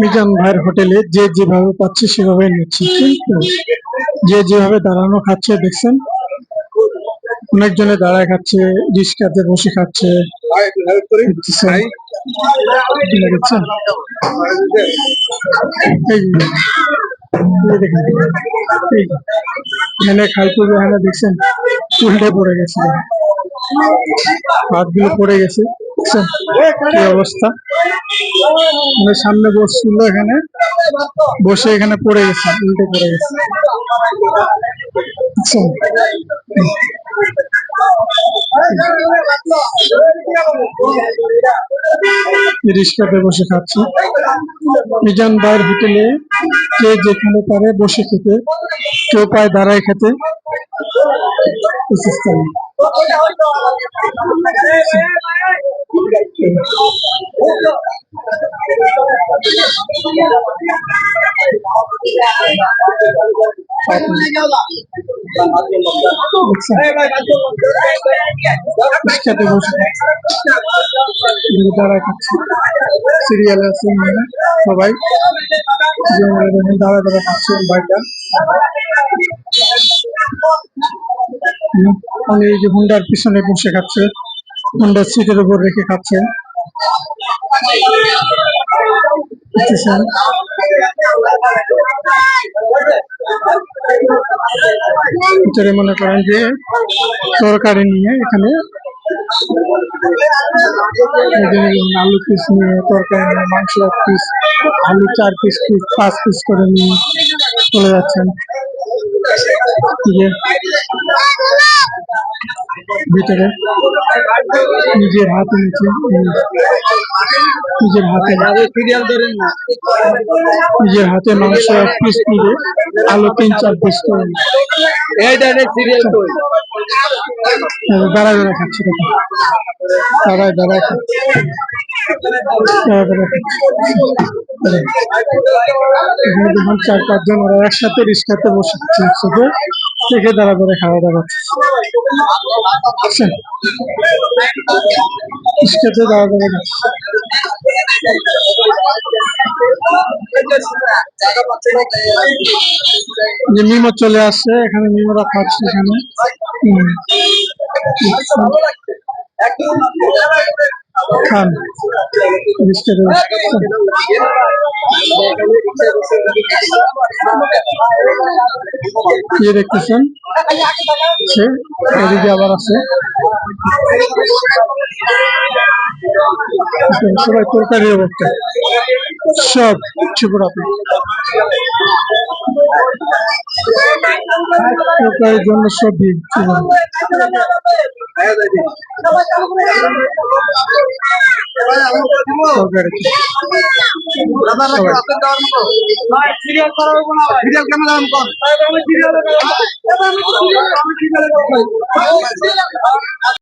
মিজান ভাইয়ের হোটেলে যে যেভাবে পাচ্ছে সেভাবে নিচ্ছে। কিন্তু যে যেভাবে দাঁড়ানো খাচ্ছে, দেখছেন? অনেকজনে দাঁড়ায় খাচ্ছে রিক্সাতে বসে খাচ্ছে। এখানে খাইতে এখানে দেখছেন? উল্টে পড়ে গেছে। হাতগুলো পড়ে গেছে। দেখছেন? কি অবস্থা? মানে সামনে বসছিল এখানে। বসে এখানে পড়ে গেছে, উল্টে পড়ে গেছে। দেখছেন? রিক্সাতে বসে খাচ্ছে। মিজান ভাইয়ের হোটেলে যে যেখানে পারে বসে খেতে, কেউ পায় দাঁড়ায় খেতে। সিরিয়াল আছে সবাই দাঁড়া দাঁড়া খাচ্ছে হুম, উনি এই যে হুন্ডার পিছনে বসে খাচ্ছে হুন্ডার সিটের উপর রেখে খাচ্ছে? ভিতরে মনে করেন যে সরকারি নিয়ে এখানে আলু পিস নিয়ে, তরকারি নিয়ে, মাংস এক পিস আলু চার পিস পিস পাঁচ পিস করে নিয়ে চলে যাচ্ছেন। ভিতরে নিজের হাতে নিচে নিজের হাতে সিরিয়াল ধরেন না। নিজের হাতে মাংস এক পিস নিয়ে আলু তিন চার পিস করে দাঁড়ায় দাঁড়ায় খাচ্ছে। দেখুন দাঁড়ায় দাঁড়ায়। চার পাঁচজন ওরা একসাথে রিক্সাতে বসে একসাথে থেকে দাঁড়া দাঁড়া খাওয়া দাওয়া করছে বুঝছেন? রিক্সাতে দাঁড়া দাঁড়া যে মিমো চলে আসছে, এখানে মিমোরা খাচ্ছে এখানে। খান রিক্সাতে বসে খাচ্ছেন। ইয়ে দেখতেছেন? সে এদিকে আবার আছে। সবাই তরকারি অবস্থা। সব ত্রিপুরাতে তরকারির জন্য সব ভিড়